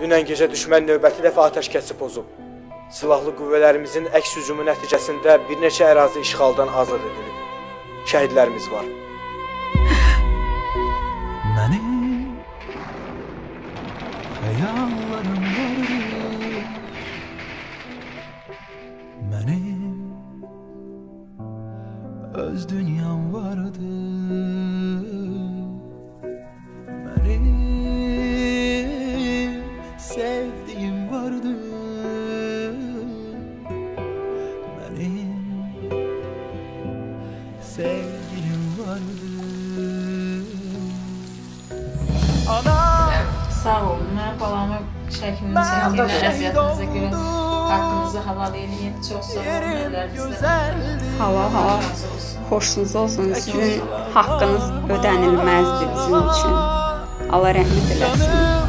Dünən gecə düşmən növbəti dəfə atəşkəsi pozub. Silahlı qüvvələrimizin əks hücumu nəticəsində bir neçə ərazi işğaldan azad edilib. Şəhidlərimiz var. Benim hayallerim vardı Benim öz dünyam vardı Benim sevgilim vardı Ana Sağ olun. Mən balamı şəklini çəkdiyinə, əziyyətinizə görə haqqınızı halal eləyin. Çox sağ olun. hava razı olsun. xoşunuz olsun. Sizin haqqınız ödənilməzdir bizim üçün. Allah rəhmət eləsin.